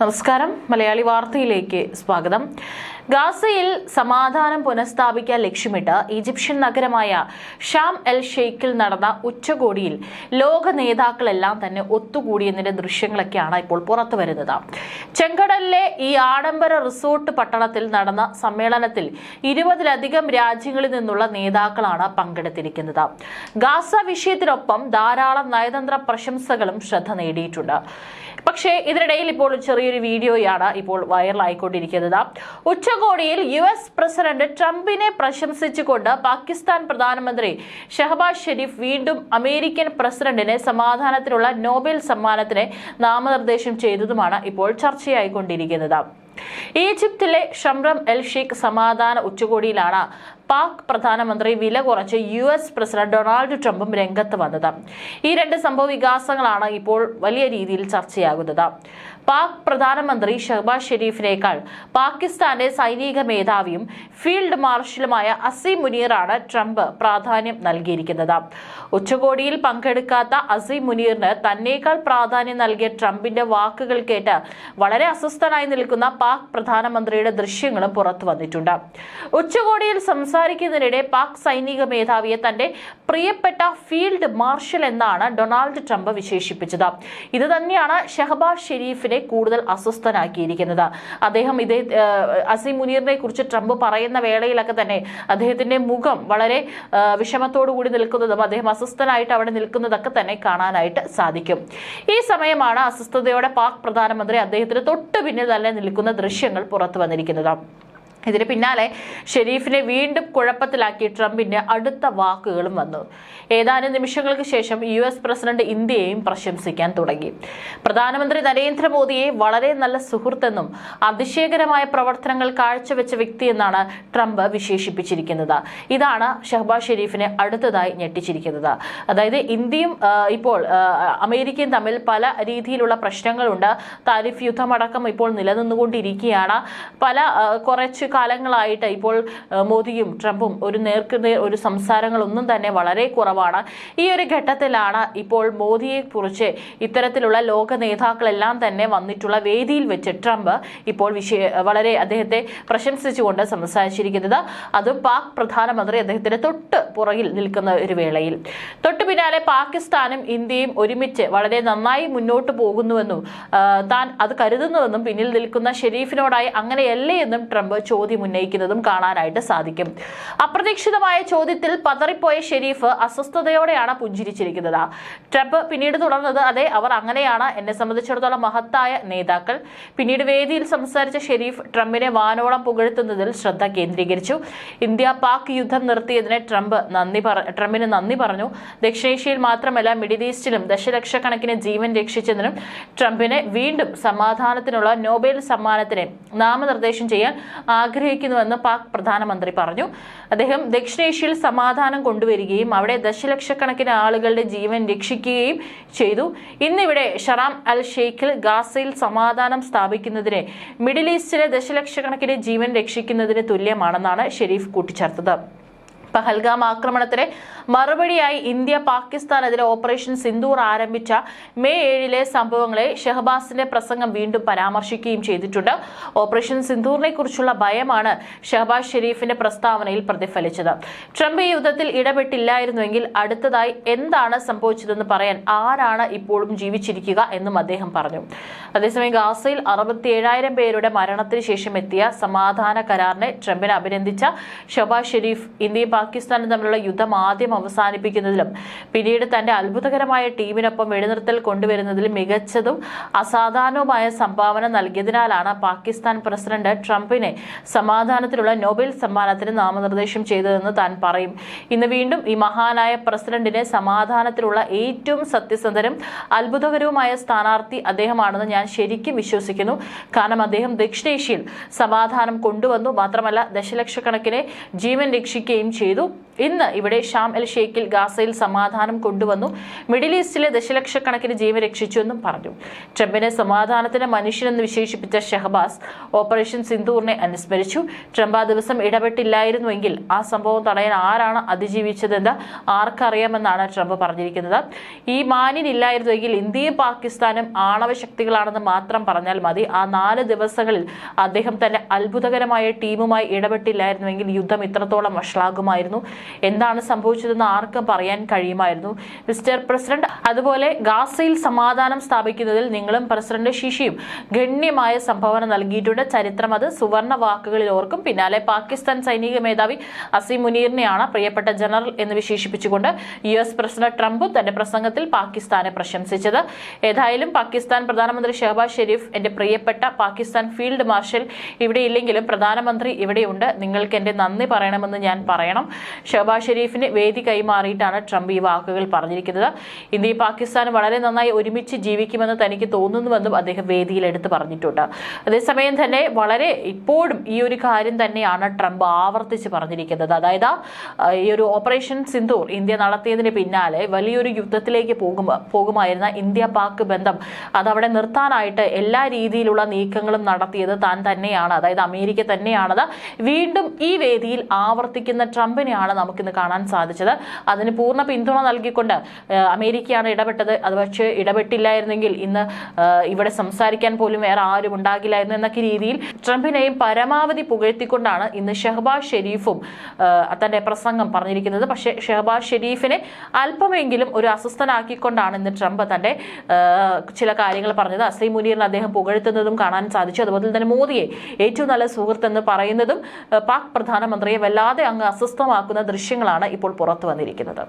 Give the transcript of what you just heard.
നമസ്കാരം. മലയാളി വാർത്തയിലേക്ക് സ്വാഗതം. ഗാസയിൽ സമാധാനം പുനഃസ്ഥാപിക്കാൻ ലക്ഷ്യമിട്ട് ഈജിപ്ഷ്യൻ നഗരമായ ഷാം എൽ ഷെയ്ഖിൽ നടന്ന ഉച്ചകോടിയിൽ ലോക നേതാക്കളെല്ലാം തന്നെ ഒത്തുകൂടിയതിന്റെ ദൃശ്യങ്ങളൊക്കെയാണ് ഇപ്പോൾ പുറത്തു വരുന്നത്. ചെങ്കടലിലെ ഈ ആഡംബര റിസോർട്ട് പട്ടണത്തിൽ നടന്ന സമ്മേളനത്തിൽ ഇരുപതിലധികം രാജ്യങ്ങളിൽ നിന്നുള്ള നേതാക്കളാണ് പങ്കെടുത്തിരിക്കുന്നത്. ഗാസ വിഷയത്തിനൊപ്പം ധാരാളം നയതന്ത്ര പ്രശംസകളും ശ്രദ്ധ നേടിയിട്ടുണ്ട്. പക്ഷേ ഇതിനിടയിൽ ഇപ്പോൾ ചെറിയൊരു വീഡിയോയാണ് ഇപ്പോൾ വൈറലായിക്കൊണ്ടിരിക്കുന്നത്. ഉച്ചകോടിയിൽ യു എസ് പ്രസിഡന്റ് ട്രംപിനെ പ്രശംസിച്ചുകൊണ്ട് പാകിസ്ഥാൻ പ്രധാനമന്ത്രി ഷഹബാസ് ഷെരീഫ് വീണ്ടും അമേരിക്കൻ പ്രസിഡന്റിനെ സമാധാനത്തിനുള്ള നോബൽ സമ്മാനത്തിന് നാമനിർദ്ദേശം ചെയ്തതുമാണ് ഇപ്പോൾ ചർച്ചയായിക്കൊണ്ടിരിക്കുന്നത്. ഈജിപ്തിലെ ഷംറം എൽ ഷീഖ് സമാധാന ഉച്ചകോടിയിലാണ് പാക് പ്രധാനമന്ത്രി വില കുറച്ച് യു എസ് പ്രസിഡന്റ് ഡൊണാൾഡ് ട്രംപും രംഗത്ത് വന്നത്. ഈ രണ്ട് സംഭവ വികാസങ്ങളാണ് ഇപ്പോൾ വലിയ രീതിയിൽ ചർച്ചയാകുന്നത്. പാക് പ്രധാനമന്ത്രി ഷഹബാസ് ഷെരീഫിനേക്കാൾ പാകിസ്ഥാന്റെ സൈനിക മേധാവിയും ഫീൽഡ് മാർഷലുമായ അസീം മുനീറാണ് ട്രംപ് പ്രാധാന്യം നൽകിയിരിക്കുന്നത്. ഉച്ചകോടിയിൽ പങ്കെടുക്കാത്ത അസീം മുനീറിന് തന്നേക്കാൾ പ്രാധാന്യം നൽകിയ ട്രംപിന്റെ വാക്കുകൾ കേട്ട് വളരെ അസ്വസ്ഥനായി നിൽക്കുന്ന പാക് പ്രധാനമന്ത്രിയുടെ ദൃശ്യങ്ങളും പുറത്തു വന്നിട്ടുണ്ട്. ഉച്ചകോടിയിൽ സംസാരിക്കുന്നതിനിടെ പാക് സൈനിക മേധാവിയെ തന്റെ പ്രിയപ്പെട്ട ഫീൽഡ് മാർഷൽ എന്നാണ് ഡൊണാൾഡ് ട്രംപ് വിശേഷിപ്പിച്ചത്. ഇത് തന്നെയാണ് ഷഹബാസ് ഷെരീഫിനെ കൂടുതൽ അസ്വസ്ഥനാക്കിയിരിക്കുന്നത്. അദ്ദേഹം ഇതേ അസീം മുനീറിനെ കുറിച്ച് ട്രംപ് പറയുന്ന വേളയിലൊക്കെ തന്നെ അദ്ദേഹത്തിന്റെ മുഖം വളരെ വിഷമത്തോടു കൂടി നിൽക്കുന്നതും അദ്ദേഹം അസ്വസ്ഥനായിട്ട് അവിടെ നിൽക്കുന്നതൊക്കെ തന്നെ കാണാനായിട്ട് സാധിക്കും. ഈ സമയമാണ് അസ്വസ്ഥതയോടെ പാക് പ്രധാനമന്ത്രി അദ്ദേഹത്തിന് തൊട്ട് പിന്നിൽ തന്നെ നിൽക്കുന്ന ദൃശ്യങ്ങൾ പുറത്തു വന്നിരിക്കുന്നത്. ഇതിന് പിന്നാലെ ഷെരീഫിനെ വീണ്ടും കുഴപ്പത്തിലാക്കി ട്രംപിന്റെ അടുത്ത വാക്കുകളും വന്നു. ഏതാനും നിമിഷങ്ങൾക്ക് ശേഷം യു എസ് പ്രസിഡന്റ് ഇന്ത്യയെയും പ്രശംസിക്കാൻ തുടങ്ങി. പ്രധാനമന്ത്രി നരേന്ദ്രമോദിയെ വളരെ നല്ല സുഹൃത്തെന്നും അതിശയകരമായ പ്രവർത്തനങ്ങൾ കാഴ്ചവെച്ച വ്യക്തിയെന്നാണ് ട്രംപ് വിശേഷിപ്പിച്ചിരിക്കുന്നത്. ഇതാണ് ഷഹബാസ് ഷെരീഫിനെ അടുത്തതായി ഞെട്ടിച്ചിരിക്കുന്നത്. അതായത് ഇന്ത്യയും ഇപ്പോൾ അമേരിക്കയും തമ്മിൽ പല രീതിയിലുള്ള പ്രശ്നങ്ങളുണ്ട്. താരിഫ് യുദ്ധമടക്കം ഇപ്പോൾ നിലനിന്നുകൊണ്ടിരിക്കുകയാണ്. പല കുറച്ച് കാലങ്ങളായിട്ട് ഇപ്പോൾ മോദിയും ട്രംപും ഒരു നേർക്കുനേർ ഒരു സംസാരങ്ങളൊന്നും തന്നെ വളരെ കുറവാണ്. ഈ ഒരു ഘട്ടത്തിലാണ് ഇപ്പോൾ മോദിയെ കുറിച്ച് ഇത്തരത്തിലുള്ള ലോക നേതാക്കളെല്ലാം തന്നെ വന്നിട്ടുള്ള വേദിയിൽ വെച്ച് ട്രംപ് ഇപ്പോൾ വിഷയ വളരെ അദ്ദേഹത്തെ പ്രശംസിച്ചുകൊണ്ട് സംസാരിച്ചിരിക്കുന്നത്. അതും പാക് പ്രധാനമന്ത്രി അദ്ദേഹത്തിന്റെ തൊട്ട് പുറകിൽ നിൽക്കുന്ന ഒരു വേളയിൽ. തൊട്ടു പിന്നാലെ പാകിസ്ഥാനും ഇന്ത്യയും ഒരുമിച്ച് വളരെ നന്നായി മുന്നോട്ട് പോകുന്നുവെന്നും താൻ അത് കരുതുന്നുവെന്നും പിന്നിൽ നിൽക്കുന്ന ഷെരീഫിനോടായി അങ്ങനെയല്ലേ എന്നും ട്രംപ് ചോദ്യം ഉന്നയിക്കുന്നതും കാണാനായിട്ട് സാധിക്കും. അപ്രതീക്ഷിതമായ ചോദ്യത്തിൽ പതറിപ്പോയ ഷെരീഫ് അസ്വസ്ഥതയോടെയാണ് പുഞ്ചിരിച്ചിരിക്കുന്നത്. ട്രംപ് പിന്നീട് തുടർന്നത് അതെ അവർ അങ്ങനെയാണ്. എന്നെ സംബന്ധിച്ചിടത്തോളം മഹത്തായ നേതാക്കൾ. പിന്നീട് വേദിയിൽ സംസാരിച്ച ഷെരീഫ് ട്രംപിനെ വാനോളം പുകഴ്ത്തുന്നതിൽ ശ്രദ്ധ കേന്ദ്രീകരിച്ചു. ഇന്ത്യ പാക് യുദ്ധം നിർത്തിയതിനെ ട്രംപ് നന്ദി ട്രംപിന് നന്ദി പറഞ്ഞു. ദക്ഷിണേഷ്യയിൽ മാത്രമല്ല മിഡിൽ ഈസ്റ്റിലും ദശലക്ഷക്കണക്കിന് ജീവൻ രക്ഷിച്ചതിനും ട്രംപിനെ വീണ്ടും സമാധാനത്തിനുള്ള നോബൽ സമ്മാനത്തിന് നാമനിർദ്ദേശം ചെയ്യാൻ ആഗ്രഹിക്കുന്നുവെന്ന് പാക് പ്രധാനമന്ത്രി പറഞ്ഞു. അദ്ദേഹം ദക്ഷിണേഷ്യയിൽ സമാധാനം കൊണ്ടുവരികയും അവിടെ ദശലക്ഷക്കണക്കിന് ആളുകളുടെ ജീവൻ രക്ഷിക്കുകയും ചെയ്തു. ഇന്നിവിടെ ഷറാം അൽ ഷെയ്ഖിൽ ഗാസയിൽ സമാധാനം സ്ഥാപിക്കുന്നതിന് മിഡിൽ ഈസ്റ്റിലെ ദശലക്ഷക്കണക്കിന് ജീവൻ രക്ഷിക്കുന്നതിന് തുല്യമാണെന്നാണ് ഷെരീഫ് കൂട്ടിച്ചേർത്തത്. പഹൽഗാം ആക്രമണത്തിന് മറുപടിയായി ഇന്ത്യ പാകിസ്ഥാനെതിരെ ഓപ്പറേഷൻ സിന്ദൂർ ആരംഭിച്ച മെയ് ഏഴിലെ സംഭവങ്ങളെ ഷഹബാസിന്റെ പ്രസംഗം വീണ്ടും പരാമർശിക്കുകയും ചെയ്തിട്ടുണ്ട്. ഓപ്പറേഷൻ സിന്ദൂറിനെ കുറിച്ചുള്ള ഭയമാണ് ഷഹബാസ് ഷെരീഫിന്റെ പ്രസ്താവനയിൽ പ്രതിഫലിച്ചത്. ട്രംപ് ഈ യുദ്ധത്തിൽ ഇടപെട്ടില്ലായിരുന്നുവെങ്കിൽ അടുത്തതായി എന്താണ് സംഭവിച്ചതെന്ന് പറയാൻ ആരാണ് ഇപ്പോഴും ജീവിച്ചിരിക്കുക എന്നും അദ്ദേഹം പറഞ്ഞു. അതേസമയം ഗാസയിൽ അറുപത്തിയേഴായിരം പേരുടെ മരണത്തിന് ശേഷം എത്തിയ സമാധാന കരാറിനെ ട്രംപിനെ അഭിനന്ദിച്ച ഷഹബാസ് ഷെരീഫ് ഇന്ത്യയും പാകിസ്ഥാനും തമ്മിലുള്ള യുദ്ധം ആദ്യം അവസാനിപ്പിക്കുന്നതിലും പിന്നീട് തന്റെ അത്ഭുതകരമായ ടീമിനൊപ്പം വെടിനിർത്തൽ കൊണ്ടുവരുന്നതിലും മികച്ചതും അസാധാരണവുമായ സംഭാവന നൽകിയതിനാലാണ് പാകിസ്ഥാൻ പ്രസിഡന്റ് ട്രംപിനെ സമാധാനത്തിനുള്ള നോബൽ സമ്മാനത്തിന് നാമനിർദ്ദേശം ചെയ്തതെന്ന് താൻ പറയും. ഇന്ന് വീണ്ടും ഈ മഹാനായ പ്രസിഡന്റിനെ സമാധാനത്തിലുള്ള ഏറ്റവും സത്യസന്ധരും അത്ഭുതകരവുമായ സ്ഥാനാർത്ഥി അദ്ദേഹമാണെന്ന് ഞാൻ ശരിക്കും വിശ്വസിക്കുന്നു. കാരണം അദ്ദേഹം ദക്ഷിണേഷ്യയിൽ സമാധാനം കൊണ്ടുവന്നു. മാത്രമല്ല ദശലക്ഷക്കണക്കിന് ജീവൻ രക്ഷിക്കുകയും ചെയ്തു. sentido ഇന്ന് ഇവിടെ ഷാം എൽ ഷെയ്ഖിൽ ഗാസയിൽ സമാധാനം കൊണ്ടുവന്നു. മിഡിൽ ഈസ്റ്റിലെ ദശലക്ഷക്കണക്കിന് ജീവൻ രക്ഷിച്ചുവെന്നും പറഞ്ഞു. ട്രംപിനെ സമാധാനത്തിന് മനുഷ്യനെന്ന് വിശേഷിപ്പിച്ച ഷഹബാസ് ഓപ്പറേഷൻ സിന്ധൂറിനെ അനുസ്മരിച്ചു. ട്രംപ് ആ ദിവസം ഇടപെട്ടില്ലായിരുന്നുവെങ്കിൽ ആ സംഭവം തടയാൻ ആരാണ് അതിജീവിച്ചതെന്ന് ആർക്കറിയാമെന്നാണ് ട്രംപ് പറഞ്ഞിരിക്കുന്നത്. ഈ മാന്യൻ മാന്യനില്ലായിരുന്നുവെങ്കിൽ ഇന്ത്യയും പാകിസ്ഥാനും ആണവ ശക്തികളാണെന്ന് മാത്രം പറഞ്ഞാൽ മതി. ആ നാല് ദിവസങ്ങളിൽ അദ്ദേഹം തന്റെ അത്ഭുതകരമായ ടീമുമായി ഇടപെട്ടില്ലായിരുന്നുവെങ്കിൽ യുദ്ധം ഇത്രത്തോളം വഷളാകുമായിരുന്നു. എന്താണ് സംഭവിച്ചതെന്ന് ആർക്കും പറയാൻ കഴിയുമായിരുന്നു. മിസ്റ്റർ പ്രസിഡന്റ് അതുപോലെ ഗാസയിൽ സമാധാനം സ്ഥാപിക്കുന്നതിൽ നിങ്ങളും പ്രസിഡന്റ് ശിഷിയും ഗണ്യമായ സംഭാവന നൽകിയിട്ടുണ്ട്. ചരിത്രം അത് സുവർണ വാക്കുകളിൽ ഓർക്കും. പിന്നാലെ പാകിസ്ഥാൻ സൈനിക മേധാവി അസീം മുനീറിനെയാണ് പ്രിയപ്പെട്ട ജനറൽ എന്ന് വിശേഷിപ്പിച്ചുകൊണ്ട് യു എസ് പ്രസിഡന്റ് ട്രംപും തന്റെ പ്രസംഗത്തിൽ പാകിസ്ഥാനെ പ്രശംസിച്ചത്. ഏതായാലും പാകിസ്ഥാൻ പ്രധാനമന്ത്രി ഷഹബാസ് ഷെരീഫ് എന്റെ പ്രിയപ്പെട്ട പാകിസ്ഥാൻ ഫീൽഡ് മാർഷൽ ഇവിടെ ഇല്ലെങ്കിലും പ്രധാനമന്ത്രി ഇവിടെയുണ്ട്. നിങ്ങൾക്ക് എന്റെ നന്ദി പറയണമെന്ന് ഞാൻ പറയണം. ഷഹബാസ് ഷെരീഫിന് വേദി കൈമാറിയിട്ടാണ് ട്രംപ് ഈ വാക്കുകൾ പറഞ്ഞിരിക്കുന്നത്. ഇന്ത്യ പാകിസ്ഥാൻ വളരെ നന്നായി ഒരുമിച്ച് ജീവിക്കുമെന്ന് തനിക്ക് തോന്നുന്നുവെന്നും അദ്ദേഹം വേദിയിൽ എടുത്തു പറഞ്ഞിട്ടുണ്ട്. അതേസമയം തന്നെ വളരെ ഇപ്പോഴും ഈ ഒരു കാര്യം തന്നെയാണ് ട്രംപ് ആവർത്തിച്ച് പറഞ്ഞിരിക്കുന്നത്. അതായത് ഈ ഒരു ഓപ്പറേഷൻ സിന്ധൂർ ഇന്ത്യ നടത്തിയതിന് പിന്നാലെ വലിയൊരു യുദ്ധത്തിലേക്ക് പോകുമ്പോൾ പോകുമായിരുന്ന ഇന്ത്യ പാക് ബന്ധം അതവിടെ നിർത്താനായിട്ട് എല്ലാ രീതിയിലുള്ള നീക്കങ്ങളും നടത്തിയത് താൻ തന്നെയാണ്. അതായത് അമേരിക്ക തന്നെയാണത്. വീണ്ടും ഈ വേദിയിൽ ആവർത്തിക്കുന്ന ട്രംപിനെയാണ് നമുക്കിന്ന് കാണാൻ സാധിച്ചത്. അതിന് പൂർണ പിന്തുണ നൽകിക്കൊണ്ട് അമേരിക്കയാണ് ഇടപെട്ടത്. അത് പക്ഷേ ഇടപെട്ടില്ലായിരുന്നെങ്കിൽ ഇന്ന് ഇവിടെ സംസാരിക്കാൻ പോലും വേറെ ആരും ഉണ്ടാകില്ലായിരുന്നു എന്നൊക്കെ രീതിയിൽ ട്രംപിനെയും പരമാവധി പുകഴ്ത്തിക്കൊണ്ടാണ് ഇന്ന് ഷഹബാസ് ഷെരീഫും തന്റെ പ്രസംഗം പറഞ്ഞിരിക്കുന്നത്. പക്ഷേ ഷഹബാസ് ഷെരീഫിനെ അല്പമെങ്കിലും ഒരു അസ്വസ്ഥനാക്കിക്കൊണ്ടാണ് ഇന്ന് ട്രംപ് തന്റെ ചില കാര്യങ്ങൾ പറഞ്ഞത്. അസീം മുനീറിനെ അദ്ദേഹം പുകഴ്ത്തുന്നതും കാണാൻ സാധിച്ചു. അതുപോലെ തന്നെ മോദിയെ ഏറ്റവും നല്ല സുഹൃത്തെന്ന് പറയുന്നതും പാക് പ്രധാനമന്ത്രിയെ വല്ലാതെ അങ്ങ് അസ്വസ്ഥമാക്കുന്ന ദൃശ്യങ്ങളാണ് ഇപ്പോൾ പുറത്തു വന്നിരിക്കുന്നത്.